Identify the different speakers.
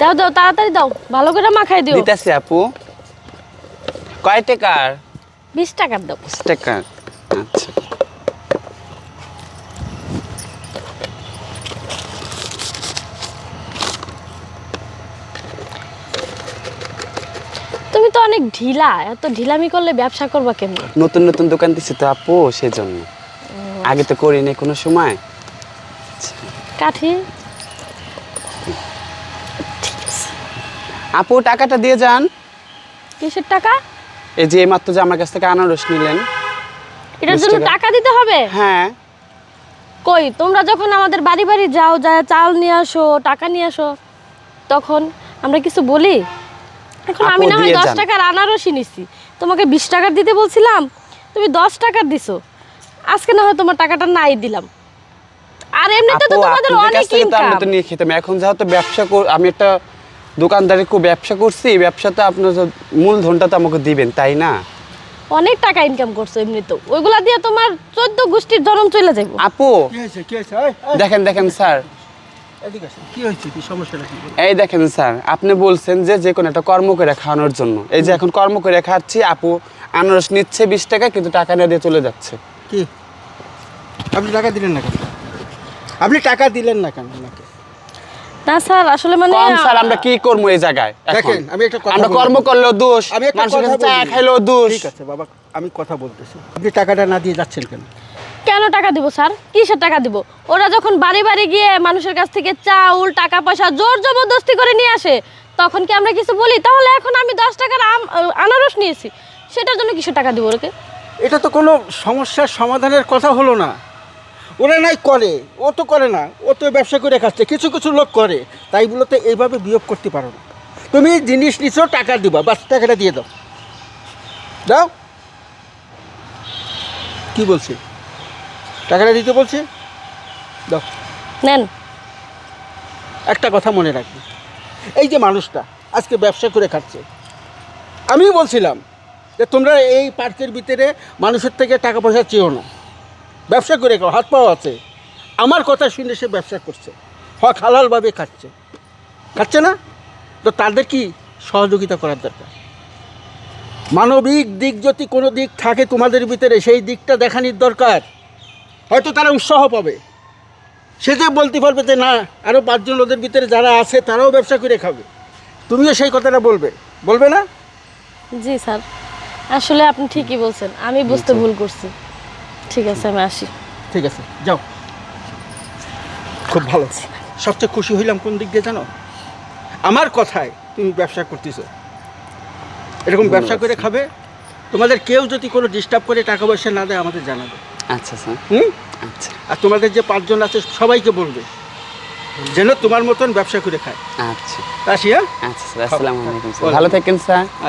Speaker 1: দাও দাও তাড়াতাড়ি দাও। ভালো করে মাখাই দিও।
Speaker 2: দিতেছি আপু। কয় টাকার?
Speaker 1: বিশ টাকার দাও।
Speaker 2: বিশ টাকার। আচ্ছা।
Speaker 1: তুমি তো অনেক ঢিলা এত ঢিলামি করলে ব্যবসা করবা কেমন?
Speaker 2: নতুন নতুন দোকান দিছি তো আপু সেজন্য। আগে তো করিনি কোনো সময়।
Speaker 1: কাঠি?
Speaker 2: আপু টাকাটা দিয়ে যান।
Speaker 1: কিসের টাকা?
Speaker 2: এই যে মাত্র যে আমার কাছ থেকে আনারস নিলেন
Speaker 1: এটার জন্য
Speaker 2: টাকা।
Speaker 1: দিতে হবে?
Speaker 2: হ্যাঁ।
Speaker 1: কই তোমরা যখন আমাদের বাড়ি বাড়ি যাও যায় চাল নিয়ে আসো টাকা নিয়ে আসো তখন আমরা কিছু বলি? এখন আমি না হয় দশ টাকার আনারসই নিছি। তোমাকে বিশ টাকার দিতে বলছিলাম তুমি দশ টাকার দিছো। আজকে না হয় তোমার টাকাটা নাই দিলাম। আর এমনিতে তো তোমাদের অনেক ইনকাম
Speaker 2: তো নিয়ে খেতাম। এখন যেহেতু ব্যবসা কর- আমি একটা দোকানদারি খুব ব্যবসা করছি ব্যবসাতে আপনার মূলধনটা তো আমাকে দিবেন তাই না?
Speaker 1: অনেক টাকা ইনকাম করছ এমনিতে ওইগুলা দিয়ে তোমার চোদ্দ গোষ্ঠীর জনম চলে যাব
Speaker 2: আপু
Speaker 3: কি হয়েছে কি হয়েছে এই, এই,
Speaker 2: দেখেন দেখেন স্যার।
Speaker 3: এদিকে আসেন। কি হয়েছে? কি সমস্যাটা কি
Speaker 2: এই দেখেন স্যার আপনি বলছেন যে যে কোনো একটা কর্ম করে খাওয়ানোর জন্য। এই যে এখন কর্ম করে খাচ্ছি আপু আনারস নিচ্ছে বিশ টাকা কিন্তু টাকা না দিয়ে চলে যাচ্ছে।
Speaker 3: কি? আপনি টাকা দিলেন না কেন? আপনি টাকা দিলেন না কেন?
Speaker 1: না স্যার আসলে মানে
Speaker 2: কম স্যার আমরা কি করব এই জায়গায়?
Speaker 3: দেখেন, আমি একটা কথা
Speaker 2: আমরা কর্ম করলেও দোষ
Speaker 3: আমি একটা
Speaker 2: মানুষের
Speaker 3: কথা
Speaker 2: কাছে চা খাইলেও দোষ।
Speaker 3: ঠিক আছে বাবা আমি কথা বলতেছি। আপনি টাকাটা না দিয়ে যাচ্ছেন কেন?
Speaker 1: কেন টাকা দিব স্যার? কিসের টাকা দিব? ওরা যখন বাড়ি বাড়ি গিয়ে মানুষের কাছ থেকে চাউল টাকা পয়সা জোর জবরদস্তি করে নিয়ে আসে তখন কি আমরা কিছু বলি? তাহলে এখন আমি দশ টাকার আম- আনারস নিয়েছি। সেটার জন্য কিসের টাকা দিব ওকে
Speaker 3: এটা তো কোনো সমস্যার সমাধানের কথা হলো না। ওরা নাই করে ও তো করে না ও তো ব্যবসা করে খাচ্ছে কিছু কিছু লোক করে তাই বলতে এইভাবে বিয়োগ করতে পারো না। তুমি জিনিস নিছো টাকা দিবা বাস টাকাটা দিয়ে দাও। দাও। কি বলছে? টাকাটা দিতে বলছে? দাও।
Speaker 1: নেন।
Speaker 3: একটা কথা মনে রাখবি এই যে মানুষটা আজকে ব্যবসা করে খাচ্ছে আমিও বলছিলাম যে তোমরা এই পার্কের ভিতরে মানুষের থেকে টাকা পয়সা চেয়েও না। ব্যবসা করে খাও হাত পাও আছে। আমার কথা শুনে সে ব্যবসা করছে। হক হালালভাবে খাচ্ছে। খাচ্ছে না? তো তাদের কি সহযোগিতা করার দরকার? মানবিক দিক যদি কোনো দিক থাকে তোমাদের ভিতরে সেই দিকটা দেখানির দরকার। হয়তো তারা উৎসাহ পাবে। সে যে বলতে পারবে যে না আরও পাঁচজন ওদের ভিতরে যারা আছে তারাও ব্যবসা করে খাবে। তুমিও সেই কথাটা বলবে। বলবে না?
Speaker 1: জি স্যার। আসলে আপনি ঠিকই বলছেন। আমি বুঝতে ভুল করছি। ঠিক আছে আমি আসি।
Speaker 3: ঠিক আছে যাও। খুব ভালো। সবচেয়ে খুশি হইলাম কোন দিক দিয়ে জানো? আমার কথায় তুমি ব্যবসা করতেছো। এরকম ব্যবসা করে খাবে। তোমাদের কেউ যদি কোনো ডিস্টার্ব করে টাকা পয়সা না দেয় আমাদের জানাবে।
Speaker 2: আচ্ছা স্যার
Speaker 3: হুম?
Speaker 2: আচ্ছা।
Speaker 3: আর তোমাদের যে পাঁচজন আছে সবাইকে বলবে যেন তোমার মতন ব্যবসা করে খায়।
Speaker 2: আচ্ছা।
Speaker 3: আসি হ্যাঁ
Speaker 2: আচ্ছা স্যার আসসালামু আলাইকুম স্যার। ভালো থাকেন স্যার।
Speaker 3: আচ্ছা।